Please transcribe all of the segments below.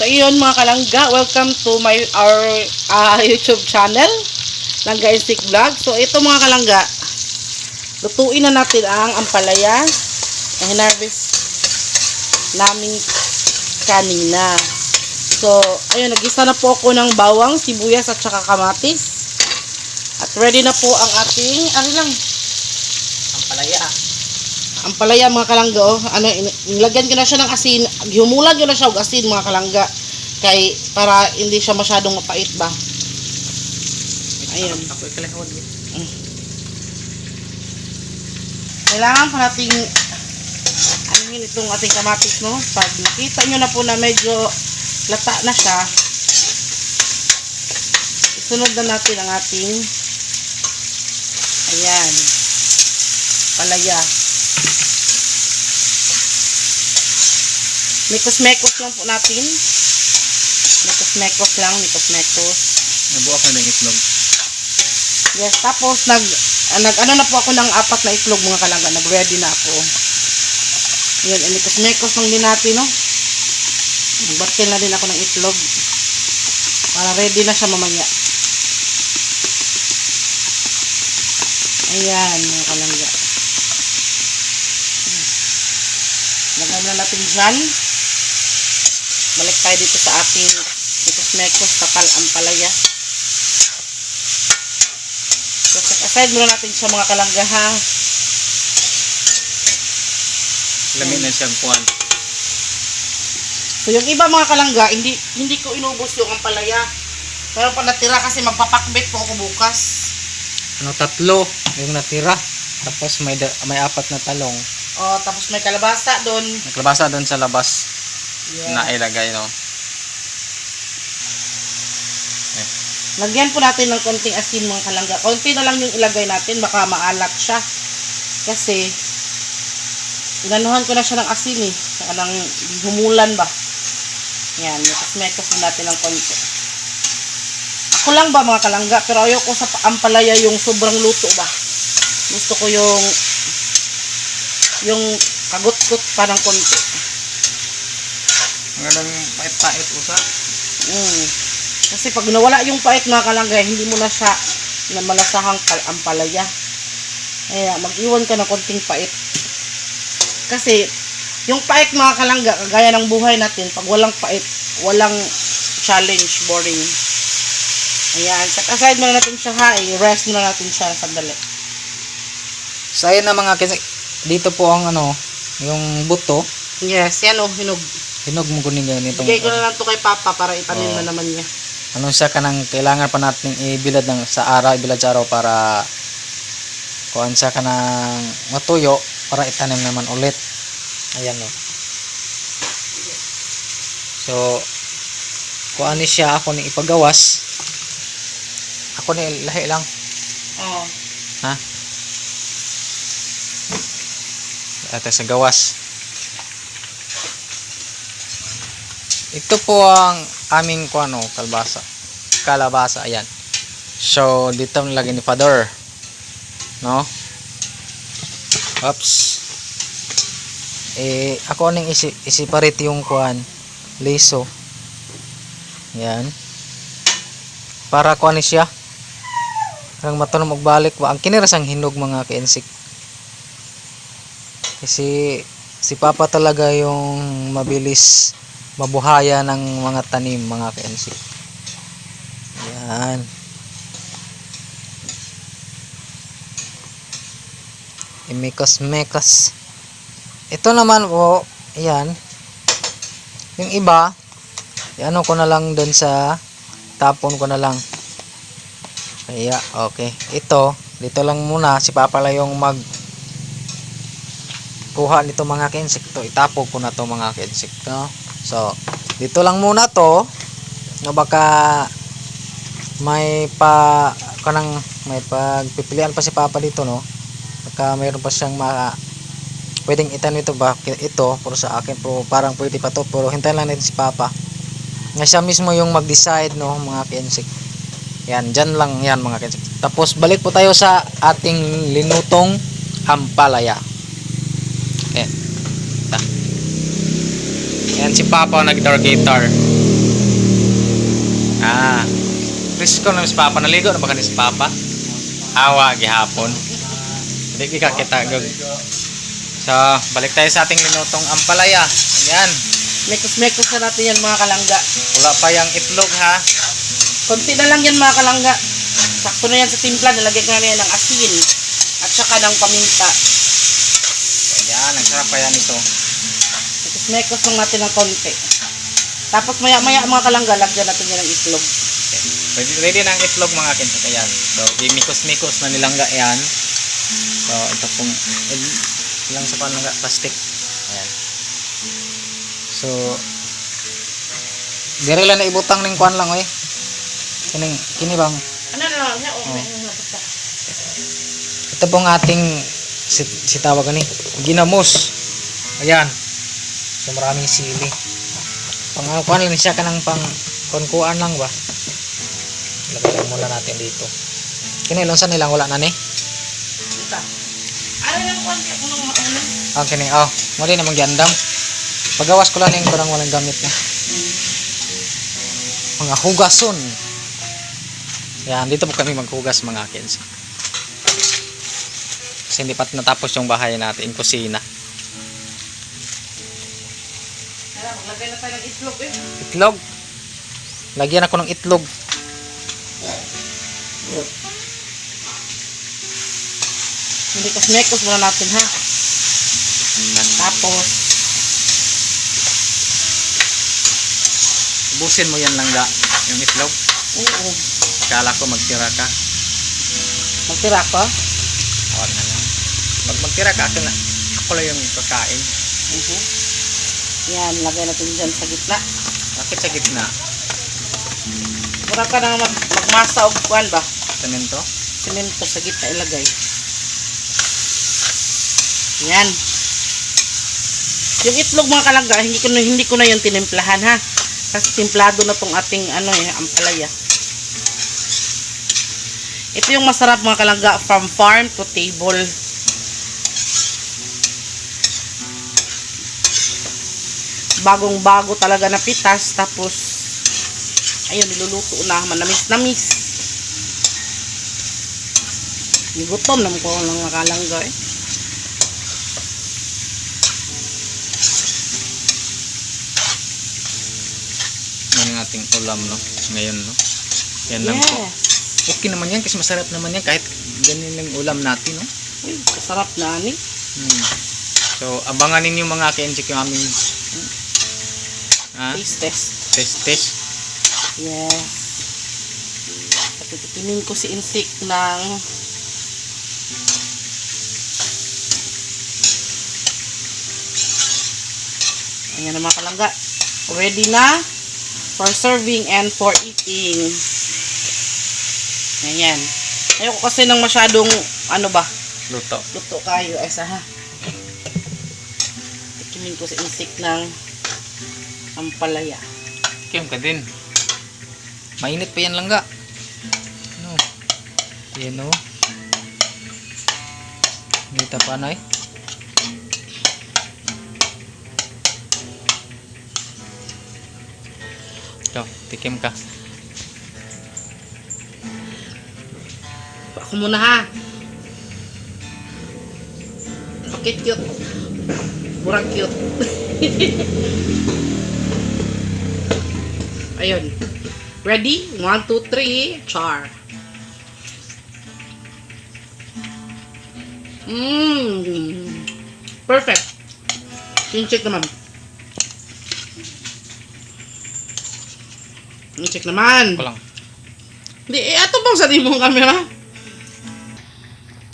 So iyon mga kalangga, welcome to my our ah, YouTube channel, Langga Instinct Vlog. So ito mga kalangga, lutuin na natin ang ampalaya na hinarvest namin kanina. So, ayun, nagisa na po ako ng bawang, sibuyas at saka kamatis. At ready na po ang ating, ano lang, Ang palaya. Ang palaya mga kalangga oh. Ano, nilagyan ko na siya ng asin. Humulan ko na siya og asin mga kalangga. Kay para hindi siya masyadong mapait ba. Ako ikalahod. Kailangan pa nating anuhin itong ating kamatis no. Pag nakita nyo na po na medyo lata na siya, isunod na natin ang ating ayan palaya. Mekos-mekos lang po natin. Mekos-mekos lang, mekos-mekos. Nabuak na ng itlog. Yes, tapos nag ah, nag ano na po ako ng apat na itlog mga kalangga, nag-ready na ako. Yan, inikos-mekos lang din natin, no? Nagbatil na din ako ng itlog. Para ready na siya mamaya. Ayan, mga kalangga. Hmm. Lagyan na natin dyan. Balik tayo dito sa ating mikos-mekos tapal ampalaya. So, set aside muna natin siya mga kalangga ha. Lamin na siyang kuwan. So yung iba mga kalangga, hindi hindi ko inubos yung ampalaya. Pero pa natira kasi magpapakbet po ako bukas. Ano tatlo yung natira. Tapos may da- may apat na talong. O, tapos may kalabasa doon. Naglabasa doon sa labas Yeah. na ilagay no. Lagyan po natin ng konting asin mga kalangga. Konti na lang yung ilagay natin, baka maalat siya. Kasi, inanuhan ko na siya ng asin eh. Saka ng humulan ba. Yan, mekas-mekas na natin ng konti. Ako lang ba mga kalangga, pero ayoko sa ampalaya yung sobrang luto ba. Gusto ko yung yung kagot-kot pa ng konti. Ang ganang pait-pait usa. Mm. Kasi pag nawala yung pait mga kalangga, hindi mo na siya na malasahang pal- ampalaya. Kaya mag-iwan ka ng konting pait. Kasi yung pait mga kalangga, kagaya ng buhay natin, pag walang pait, walang challenge, boring. Ayan, set aside muna natin siya ha, i-rest muna natin siya sandali. So ayun na mga kasi dito po ang ano, yung buto. Yes, yan o, hinog. Hinog mo kunin ganitong Bigay ko na lang to kay Papa para itanim Oo. na naman niya. ano siya kanang kailangan pa natin ibilad ng sa araw, ibilad sa araw para kuan siya kanang matuyo para itanim naman ulit. Ayan no. So kuan ni siya ako ni ipagawas. Ako ni lahi lang. Oo. Ha? Ito sa gawas. Ito po ang aming kuano, kalbasa. Kalabasa, ayan. So, dito lagi ni Father. No? Oops. Eh, ako ning isi isiparate yung kuan, liso. Yan. Para kuan ni siya. Parang matunog magbalik ba. Ang kinirasang hinog mga ka-insik. Kasi si Papa talaga yung mabilis mabuhaya ng mga tanim mga ka-insik. Yan. Imikos-mekos. Ito naman po, yan. Yung iba, ano ko na lang doon sa tapon ko na lang. Kaya, okay. Ito, dito lang muna. Si Papa lang yung mag kuha nito mga insekto. Itapog ko na to mga insekto. So, dito lang muna to. No, baka may pa kanang may pagpipilian pa si Papa dito no. Baka mayroon pa siyang ma pwedeng itanim ito ba ito pero sa akin po parang pwede pa to pero hintayin lang natin si Papa nga siya mismo yung mag-decide no mga insect yan, dyan lang yan mga kinsik. Tapos balik po tayo sa ating linutong ampalaya. Ayan. Ta. Ayan si Papa nag-guitar. Ah. Risko na si Papa. Naligo na ba ni si Papa? Awa, gihapon. Hindi ka kita. So, balik tayo sa ating linutong ampalaya. Ayan. Mekos-mekos na natin yan mga kalangga. Wala pa yung itlog ha. Konti na lang yan mga kalangga. Sakto na yan sa timpla. Nalagyan ko na yan ng asin. At saka ng paminta. Ayan, ang sarap pa yan ito. Mekos-mekos lang natin ng konti. Tapos maya-maya mga kalangga, lagyan natin yan ng itlog. Okay. Ready, ready na ang itlog mga kinsa yan. So, mikos-mikos na nilangga yan. So, ito pong eh, ilang sa panlangga plastic. Ayan. So, dire lang na ibutang ning kuan lang oy. Kining kini bang Ano na lang? Oh, Oh. may nabasa. ito pong ating si, si tawag ni ginamos. Ayan. So maraming sili. Pang ano kuan lang siya kanang pang konkuan lang ba. Lagay lang muna natin dito. Kini lang sa nilang wala na ni. Ita. Ano yung konti ako nung makunan? Ah, kini oh, mo din namang giandam. Pagawas ko lang yung kurang walang gamit na. Mga hugason. Yan, dito po kami maghugas mga kids. Kasi hindi pa natapos yung bahay natin, kusina. Itlog eh. Itlog. Lagyan ako ng itlog. Hindi mekos muna natin ha. Tapos, Ubusin mo yan lang ga, yung itlog. oo. Kala ko magtira ka. Magtira ko. Huwag na lang. Pag magtira ka, ako, na, ako lang yung kakain. Mhm. Yan, lagay natin dyan sa gitna. Bakit sa gitna? Mura ka nang mag magmasa o kuan ba? Semento? Semento sa gitna ilagay. Yan. Yung itlog mga kalangga, hindi ko na, hindi ko na yung tinimplahan ha. Kasi timplado na tong ating ano eh, ampalaya. Ito yung masarap mga kalangga from farm to table. Bagong bago talaga na pitas tapos ayun niluluto na manamis namis. Gutom naman ko lang nakalangga eh. Ang ating ulam, no? Ngayon, no? Yan lang po. Yes. Okay naman yan kasi masarap naman yan kahit ganyan lang ulam natin, no? Uy, masarap na ani. Hmm. So, abangan ninyo mga ka-NG yung aming ah, Taste test. test test. Yes. Patitikimin ko si Insik ng Ayan na mga kalangga. Ready na for serving and for eating. Ayan. Ayoko kasi ng masyadong ano ba, Luto. luto kayo. Ay, sa ha. Tikimin ko si Insik ng ampalaya. Kim ka din. Mainit pa yan lang ga. No. Yan no. Dito pa na eh. Ikaw, tikim ka. Ako muna ha. Bakit cute? Murang cute. Ayun. Ready? One, two, three. Char. Mmm. Perfect. Check naman. Check naman. Ko lang. Di, eh, ato bang sa mong camera?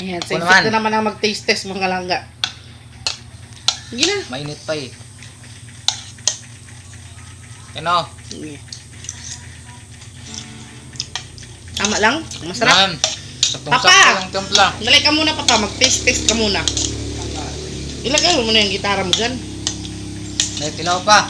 Ayan, so naman. na naman ang mag-taste test mga langga. Sige na. Mainit pa eh. Ano? Sige. Tama lang? Masarap? Yan. Saktong Papa! sakto lang timpla. Dali ka muna papa, mag-taste test ka muna. Ilagay mo muna yung gitara mo dyan. May tilaw pa.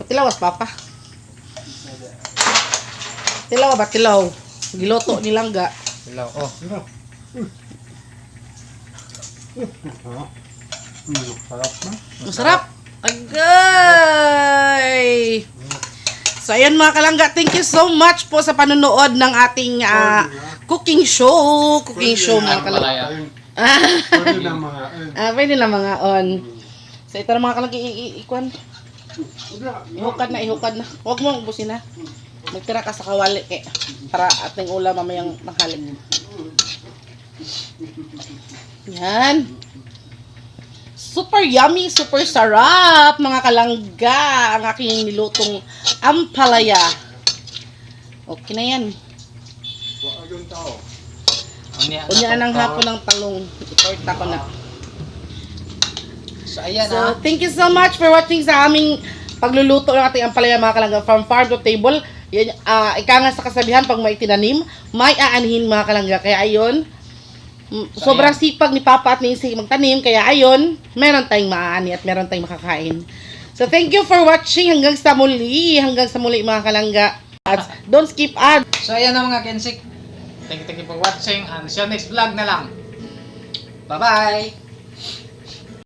Patilawas papa. Tilaw ba? Tilaw. Giloto ni langga. Tilaw. Oh. Masarap. Agay! So, ayan mga kalangga, thank you so much po sa panonood ng ating ah, cooking show. Cooking show mga kalangga. Ah, Pwede na mga, eh. ah, pwede na mga on. So, ito na mga kalangga, i- i- ikwan. Ihukad na, ihukad na. Huwag mo ubusin na. Magtira ka sa kawali kay para ating ulam mamayang tanghali. Yan. Super yummy, super sarap mga kalangga ang aking nilutong ampalaya. Okay na yan. Wag yung tao. Unya ng hapon ng talong. Iporta ko na. So ayan So, ah. thank you so much for watching sa aming pagluluto ng ating ampalaya mga kalangga from farm to table. Yan, ah, ika nga sa kasabihan, pag may tinanim, may aanhin mga kalangga. Kaya ayon, mm, sobrang sipag ni Papa at ni Isay magtanim. Kaya ayon, meron tayong maaani at meron tayong makakain. So, thank you for watching hanggang sa muli. Hanggang sa muli mga kalangga. At don't skip ads. So ayan na mga Kensik. Thank you, thank you for watching and see you next vlog na lang. Bye-bye!